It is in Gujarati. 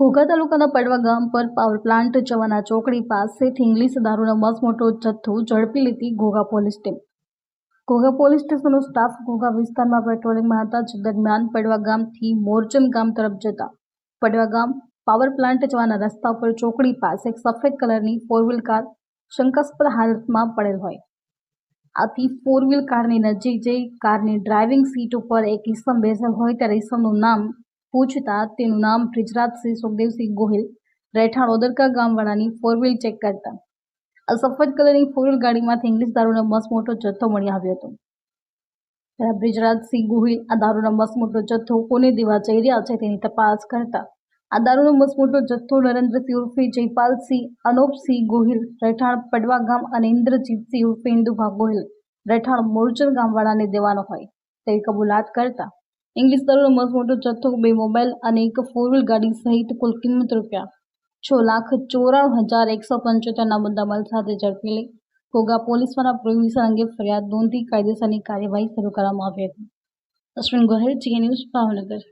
ઘોઘા તાલુકાના પડવા ગામ પર પાવર પ્લાન્ટ જવાના ચોકડી પાસેથી ઇંગ્લિશ દારૂનો મસમોટો જથ્થો ઝડપી લીધી Ghogha police team. Ghogha police સ્ટેશનનો staff Ghogha વિસ્તારમાં પેટ્રોલિંગમાં હતા જ દરમિયાન પડવા ગામથી મોરચંદ ગામ તરફ જતા. પડવા ગામ પાવર પ્લાન્ટ જવાના રસ્તા પર ચોકડી પાસે એક સફેદ કલરની ફોર વ્હીલ કાર શંકાસ્પદ હાલતમાં પડેલ હોય. આથી ફોર વ્હીલ કારની નજીક જઈ કારની ડ્રાઇવિંગ સીટ ઉપર એક ઈસમ બેસેલ હોય ત્યારે ઈસમનું નામ પૂછતા તેનું નામ બ્રિજરાજસિંહ સુખદેવસિંહ ગોહિલ, રહેઠાણ ઓદરકા ગામવાળાની ફોર વ્હીલ ચેક કરતા. આ સફેદ કલરની ફોર વ્હીલ ગાડીમાંથી ઇંગ્લિશ દારૂનો મસમોટો જથ્થો મળી આવ્યો હતો. ત્યારે બ્રિજરાજસિંહ ગોહિલ આ દારૂનો મસમોટો જથ્થો કોને દેવા જઈ રહ્યા છે તેની તપાસ કરતા. આ દારૂનો મસમોટો જથ્થો નરેન્દ્રસિંહ ઉર્ફે જયપાલસિંહ, અનોપસિંહ ગોહિલ, રહેઠાણ પડવા ગામ અને ઇન્દ્રજીતસિંહ ઉર્ફે ઇન્દુભા ગોહિલ, રહેઠાણ મોરચર ગામવાળાને દેવાનો હોય તેવી કબૂલાત કરતા. ઇંગ્લિશ દારૂનો મસમોટો જથ્થો, બે મોબાઈલ અને એક ફોર વ્હીલ ગાડી સહિત કુલ કિંમત રૂપિયા છ લાખ ચોરાણું હજાર એકસો પંચોતેરના મુદ્દામાલ સાથે ઝડપી લઈ ઘોઘા પોલીસ દ્વારા પ્રોહિબિશન અંગે ફરિયાદ નોંધી કાયદેસરની કાર્યવાહી શરૂ કરવામાં આવી હતી. અશ્વિન ગોહેલ જીએ ન્યૂઝ ભાવનગર.